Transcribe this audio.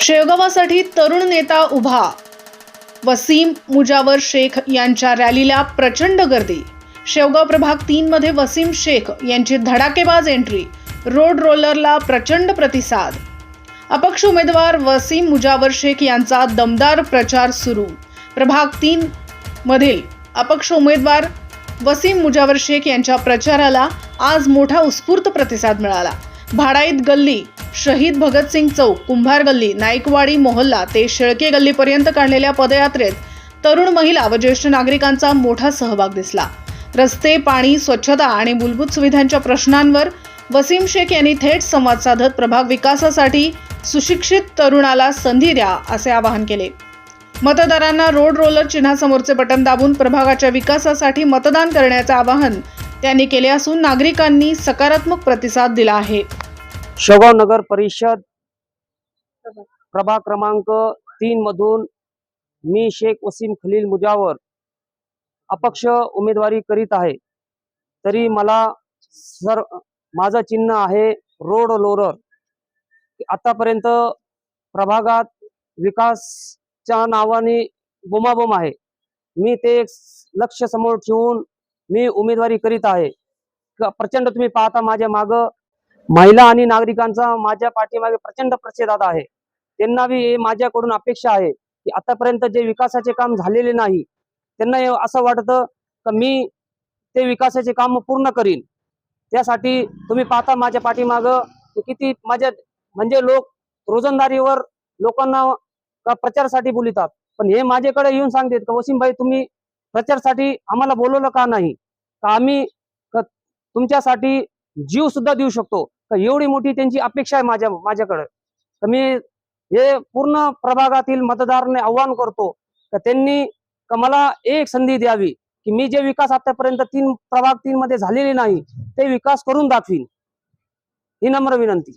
शेवगावासाठी तरुण नेता उभा. वसीम मुजावर शेख यांच्या रॅलीला प्रचंड गर्दी. शेवगाव प्रभाग तीन मध्ये वसीम शेख यांची धडाकेबाज एंट्री रोड रोलरला प्रचंड प्रतिसाद. अपक्ष उमेदवार वसीम मुजावर शेख यांचा दमदार प्रचार सुरू. प्रभाग तीन मधील अपक्ष उमेदवार वसीम मुजावर शेख यांच्या प्रचाराला आज मोठा उत्स्फूर्त प्रतिसाद मिळाला. भाडाईत गल्ली शहीद भगतसिंग चौक कुंभार गल्ली नाईकवाडी मोहल्ला ते शेळके गल्लीपर्यंत काढलेल्या पदयात्रेत तरुण महिला व ज्येष्ठ नागरिकांचा मोठा सहभाग दिसला. रस्ते पाणी स्वच्छता आणि मूलभूत सुविधांच्या प्रश्नांवर वसीम शेख यांनी थेट संवाद साधत प्रभाग विकासासाठी सुशिक्षित तरुणाला संधी द्या असे आवाहन केले. मतदारांना रोड रोलर चिन्हासमोरचे बटन दाबून प्रभागाच्या विकासासाठी मतदान करण्याचे आवाहन त्यांनी केले असून नागरिकांनी सकारात्मक प्रतिसाद दिला आहे. शेगाव नगर परिषद प्रभाग क्रमांक तीन मधून मी शेख वसीम खलील मुजावर अपक्ष उमेदवारी करीत आहे. तरी मला सर माझं चिन्ह आहे रोड लोरर. आतापर्यंत प्रभागात विकासच्या नावाने बोमाबोम आहे. मी ते एक लक्ष समोर ठेवून मी उमेदवारी करीत आहे. प्रचंड तुम्ही पाहता माझ्या मागं. महिला आणि नागरिकांचा माझ्या पाठीमागे प्रचंड प्रतिसाद आहे. त्यांना बी हे माझ्याकडून अपेक्षा आहे की आतापर्यंत जे विकासाचे काम झालेले नाही त्यांना असं वाटतं का मी ते विकासाचे काम पूर्ण करीन. त्यासाठी तुम्ही पाहता माझ्या पाठीमागं किती माझ्या म्हणजे लोक रोजंदारीवर लोकांना का प्रचारासाठी बोलितात. पण हे माझ्याकडे येऊन सांगतात का वसीमभाई तुम्ही प्रचारासाठी आम्हाला बोलवलं का नाही? का आम्ही तुमच्यासाठी जीव सुद्धा देऊ शकतो. तर एवढी मोठी त्यांची अपेक्षा आहे माझ्या माझ्याकडे. तर मी हे पूर्ण प्रभागातील मतदारांना आव्हान करतो. तर त्यांनी मला एक संधी द्यावी की मी जे विकास आतापर्यंत तीन प्रभाग तीन मध्ये झालेले नाही ते विकास करून दाखवीन. ही नम्र विनंती.